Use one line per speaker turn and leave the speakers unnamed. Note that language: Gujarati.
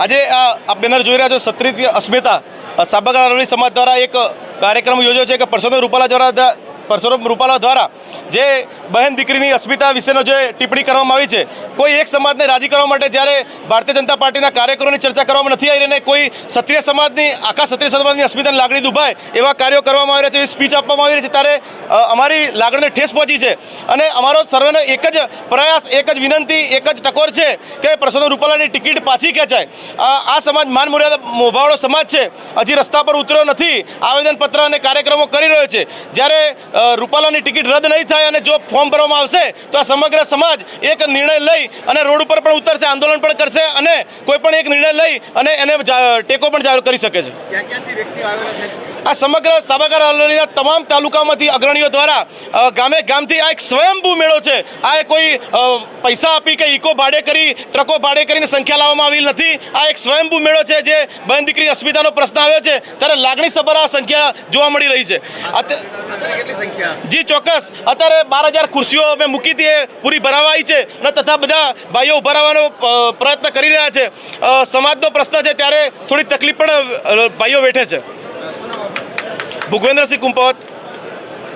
આજે આ બેનર જોઈ રહ્યા છો સત્રિત અસ્મિતા સાબરકાંઠા સમાજ દ્વારા એક કાર્યક્રમ યોજ્યો છે કે પરસોત્તમ રૂપાલા દ્વારા પરસોત્તમ રૂપાલા દ્વારા જે બહેન દીકરીની અસ્મિતા વિશેનો જે ટિપ્પણી કરવામાં આવી છે, કોઈ એક સમાજને રાજી કરવા માટે જ્યારે ભારતીય જનતા પાર્ટીના કાર્યકરોની ચર્ચા કરવામાં નથી આવી રહી, કોઈ ક્ષત્રિય સમાજની, આખા ક્ષત્રિય સમાજની અસ્મિતાની લાગણી દુભાય એવા કાર્યો કરવામાં આવી રહ્યા છે, એવી સ્પીચ આપવામાં આવી રહી છે, ત્યારે અમારી લાગણીને ઠેસ પહોંચી છે. અને અમારો સર્વેનો એક જ પ્રયાસ, એક જ વિનંતી, એક જ ટકોર છે કે પરસોત્તમ રૂપાલાની ટિકિટ પાછી ખેંચાય. આ સમાજ માન મર્યાદા મોભાવાળો સમાજ છે. હજી રસ્તા પર ઉતર્યો નથી. આવેદનપત્ર અને કાર્યક્રમો કરી રહ્યો છે. જ્યારે રૂપાલાની ટિકિટ રદ નહીં થાય અને જો ફોર્મ ભરવામાં આવશે તો આ સમગ્ર સમાજ એક નિર્ણય લઈ અને રોડ ઉપર પણ ઉતરશે આંદોલન પણ કરશે અને કોઈ પણ એક નિર્ણય લઈ અને એને ટેકો પણ જાહેર કરી શકે છે. આ સમગ્ર સાબરકાંઠા અરવલ્લીના તમામ તાલુકામાંથી અગ્રણીઓ દ્વારા ગામે ગામથી આ એક સ્વયંભૂ મેળો છે. આ કોઈ પૈસા આપી કે ઇકો ભાડે કરી ટ્રકો ભાડે કરીને સંખ્યા લાવવામાં આવી નથી. આ એક સ્વયંભૂ મેળો છે જે બહેન દીકરી અસ્મિતાનો પ્રશ્ન આવ્યો છે. ત્યારે લાગણી સભર આ સંખ્યા જોવા મળી રહી છે. જી, ચોક્કસ. અત્યારે બાર હજાર ખુરશીઓ અમે મૂકી હતી પૂરી ભરાવાઈ છે અને તથા બધા ભાઈઓ ઊભા રહેવાનો પ્રયત્ન કરી રહ્યા છે. સમાજનો પ્રશ્ન છે, ત્યારે થોડી તકલીફ પણ ભાઈઓ વેઠે છે. ભૂગવેન્દ્રસિંહ કુંપવત.